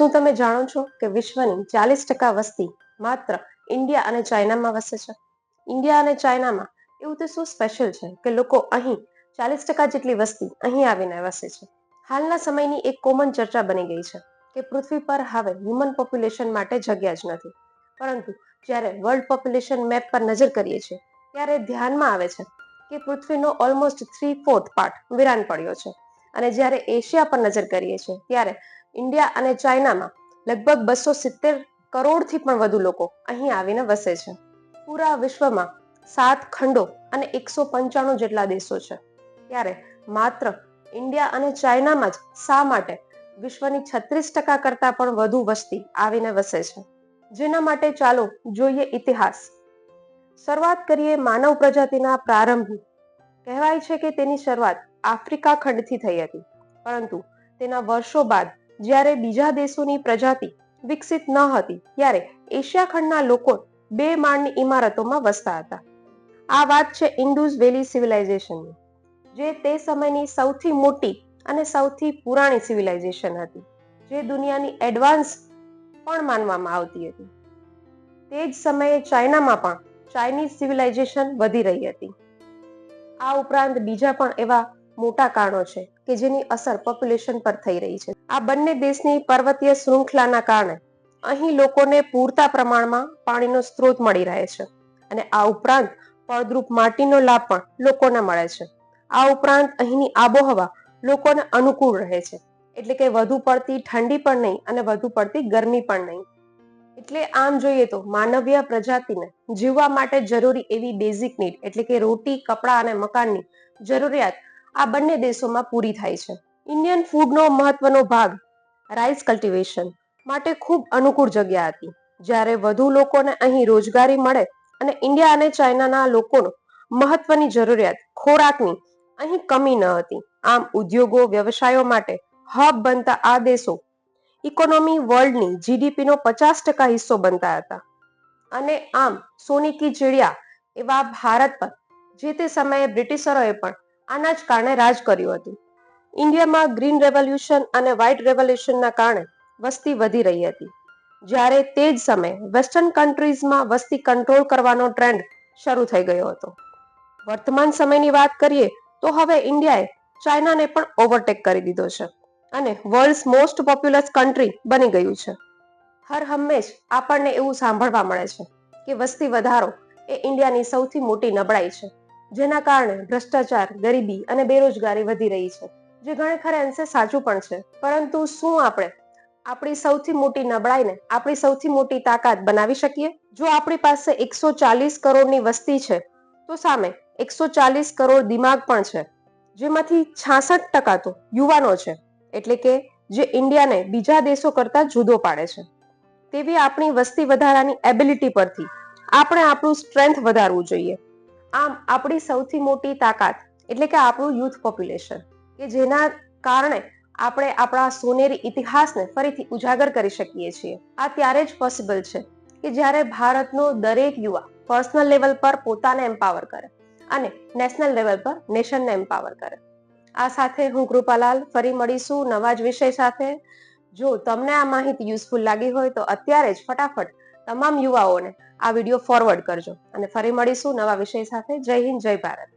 શું તમે જાણો છો કે વિશ્વની ચાલીસ ટકા વસ્તી માત્ર ઇન્ડિયા અને ચાઇનામાં વસે છે? ઇન્ડિયા અને ચાઇનામાં એવું તો શું સ્પેશિયલ છે કે લોકો અહીં ચાલીસ ટકા જેટલી વસ્તી અહીં આવીને વસે છે? હાલના સમયની એક કોમન ચર્ચા બની ગઈ છે કે પૃથ્વી પર હવે હ્યુમન પોપ્યુલેશન માટે જગ્યા જ નથી. પરંતુ જ્યારે વર્લ્ડ પોપ્યુલેશન મેપ પર નજર કરીએ છીએ, ત્યારે ધ્યાનમાં આવે છે કે પૃથ્વીનો ઓલમોસ્ટ થ્રી ફોર્થ પાર્ટ વિરાન પડ્યો છે. અને જ્યારે એશિયા પર નજર કરીએ છીએ, ત્યારે ઇન્ડિયા અને ચાઇનામાં લગભગ બસો સિત્તેર કરોડથી પણ વધુ લોકો અહીં આવીને વસે છે. પૂરા વિશ્વમાં સાત ખંડો અને એકસો પંચાણું જેટલા દેશો છે. ત્યારે માત્ર ઇન્ડિયા અને ચાઇનામાં જ શા માટે વિશ્વની છત્રીસ ટકા કરતાં પણ વધુ વસ્તી આવીને વસે છે? જેના માટે ચાલો જોઈએ ઇતિહાસ. શરૂઆત કરીએ માનવ પ્રજાતિના પ્રારંભની. કહેવાય છે કે તેની શરૂઆત આફ્રિકા ખંડથી થઈ હતી. પરંતુ તેના વર્ષો બાદ જ્યારે બીજા દેશોની પ્રજાતિ વિકસિત ન હતી, ત્યારે એશિયા ખંડના લોકો બે માળની ઇમારતોમાં વસતા હતા. આ વાત છે ઇન્ડુઝ વેલી સિવિલાઇઝેશનની, જે તે સમયની સૌથી મોટી અને સૌથી પુરાણી સિવિલાઇઝેશન હતી, જે દુનિયાની એડવાન્સ પણ માનવામાં આવતી હતી. તે જ સમયે ચાઇનામાં પણ ચાઇનીઝ સિવિલાઇઝેશન વધી રહી હતી. આ ઉપરાંત બીજા પણ એવા મોટા કારણો છે કે જેની અસર પોપ્યુલેશન પર થઈ રહી છે. આ બંને દેશની પર્વતીય શૃંખલાના કારણે અહીં લોકોને પૂરતા પ્રમાણમાં પાણીનો સ્ત્રોત મળી રહે છે અને આ ઉપરાંત ફળદ્રુપ માટીનો લાભ પણ લોકોને મળે છે. આ ઉપરાંત અહીંની આબોહવા લોકોને અનુકૂળ રહે છે. એટલે કે વધુ પડતી ઠંડી પણ નહીં અને વધુ પડતી ગરમી પણ નહીં. એટલે આમ જોઈએ તો માનવીય પ્રજાતિને જીવવા માટે જરૂરી એવી બેઝિક નીડ એટલે કે રોટી, કપડાં અને મકાનની જરૂરિયાત આ બંને દેશોમાં પૂરી થાય છે. ઇન્ડિયન ફૂડનો મહત્વનો ભાગ રાઈસ કલ્ટિવેશન માટે ખૂબ અનુકૂળ જગ્યા હતી. જ્યારે વધુ લોકોને અહીં રોજગારી મળે અને ઇન્ડિયા અને ચાઇનાના લોકોનો મહત્વની જરૂરિયાત ખોરાકની અહીં કમી ન હતી. આમ ઉદ્યોગો, વ્યવસાયો માટે હબ બનતા આ દેશો ઇકોનોમી વર્લ્ડની જીડીપીનો પચાસ ટકા હિસ્સો બનતા હતા. અને આમ સોની કી ચીડિયા એવા ભારત પર જે તે સમયે બ્રિટિશરોએ પણ આના જ કારણે રાજ કર્યું હતું. ઇન્ડિયામાં ગ્રીન રેવોલ્યુશન અને વ્હાઇટ રેવોલ્યુશનના કારણે વસ્તી વધી રહી હતી. જ્યારે તે જ સમયે વેસ્ટર્ન કન્ટ્રીઝમાં વસ્તી કંટ્રોલ કરવાનો ટ્રેન્ડ શરૂ થઈ ગયો હતો. વર્તમાન સમયની વાત કરીએ તો હવે ઇન્ડિયાએ ચાઇનાને પણ ઓવરટેક કરી દીધો છે અને વર્લ્ડ્સ મોસ્ટ પોપ્યુલસ કન્ટ્રી બની ગયું છે. હર હંમેશ આપણને એવું સાંભળવા મળે છે કે વસ્તી વધારો એ ઇન્ડિયાની સૌથી મોટી નબળાઈ છે, જેના કારણે ભ્રષ્ટાચાર, ગરીબી અને બેરોજગારી વધી રહી છે. જે ઘણે ખરે અંશે સાચું પણ છે. પરંતુ શું આપણે? આપણી સૌથી મોટી નબળાઈને આપણી સૌથી મોટી તાકાત બનાવી શકીએ? જો આપણી પાસે એકસો ચાલીસ કરોડની વસ્તી છે, તો સામે એકસો ચાલીસ કરોડ દિમાગ પણ છે, જેમાંથી છાસઠ ટકા તો યુવાનો છે, એટલે કે જે ઇન્ડિયાને બીજા દેશો કરતા જુદો પાડે છે. તેવી આપણી વસ્તી વધારાની એબિલિટી પરથી આપણે આપણું સ્ટ્રેન્થ વધારવું જોઈએ. આમ આપણી સૌથી મોટી તાકાત એટલે કે આપણું યુથ પોપ્યુલેશન. કે જેના કારણે આપણે આપણા સોનેરી ઇતિહાસને ફરીથી ઉજાગર કરી શકીએ છીએ. આ ત્યારે જ પોસિબલ છે કે જ્યારે ભારતનો દરેક યુવા પર્સનલ લેવલ પર પોતાને એમ્પાવર કરે અને નેશનલ લેવલ પર નેશનને એમ્પાવર કરે. આ સાથે હું કૃપાલાલ ફરી મળીશું નવા જ વિષય સાથે. જો તમને આ માહિતી યુઝફુલ લાગી હોય તો અત્યારે જ ફટાફટ તમામ યુવાઓને આ વીડિયો ફોરવર્ડ કરજો અને ફરી મળીશું નવા વિષય સાથે. જય હિન્દ, જય ભારત.